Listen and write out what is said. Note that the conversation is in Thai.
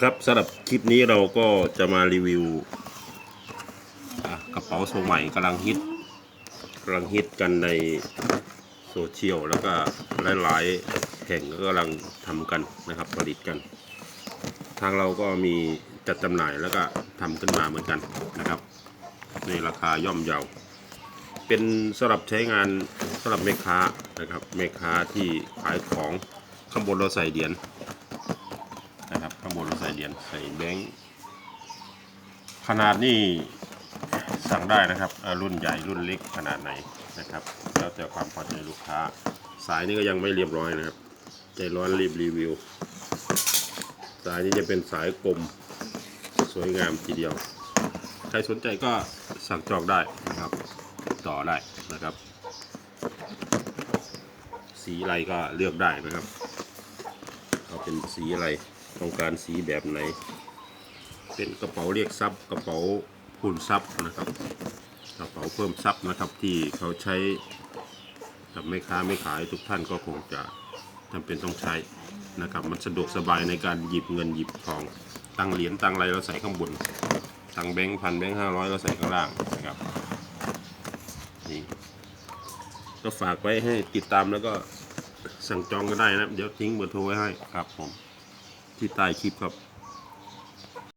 ครับสำหรับคลิปนี้เราก็จะมารีวิวกระเป๋าทรงใหม่กำลังฮิตกำลังฮิตกันในโซเชียลแล้วก็หลายๆแห่งก็กำลังทำกันนะครับผลิตกัน ทางเราก็มีจัดจำหน่ายแล้วก็ทำขึ้นมาเหมือนกันนะครับ ในราคาย่อมเยา เป็นสำหรับใช้งานสำหรับแม่ค้านะครับแม่ค้าที่ขายของข้างบนเราใส่เหรียญ บนใส่เหรียญใส่แบงค์ขนาดนี่สั่งได้นะครับรุ่นใหญ่รุ่นเล็กขนาดไหนนะครับ แล้วแต่ความพอใจลูกค้า สายนี่ก็ยังไม่เรียบร้อยนะครับ ใจร้อนรีบรีวิว สายนี้จะเป็นสายกลมสวยงามทีเดียว ใครสนใจก็สั่งจองได้นะครับ ต่อได้นะครับ สีอะไรก็เลือกได้นะครับเอาเป็นสีอะไร ต้องการสีแบบไหน เป็นกระเป๋าเรียกทรัพย์ กระเป๋าคูณทรัพย์นะครับ กระเป๋าเพิ่มทรัพย์นะครับที่เขาใช้กับไม่ค้าไม่ขายทุกท่านก็คงจะจำเป็นต้องใช้นะครับ มันสะดวกสบายในการหยิบเงินหยิบทองตังเหรียญตังอะไรเราใส่ข้างบนตังแบงค์พันแบงค์ห้าร้อยเราใส่ข้างล่างนะครับนี่ก็ฝากไว้ให้ติดตามแล้วก็สั่งจองก็ได้นะ เดี๋ยวทิ้งเบอร์โทรไว้ให้ครับผม ที่ใต้คลิปครับ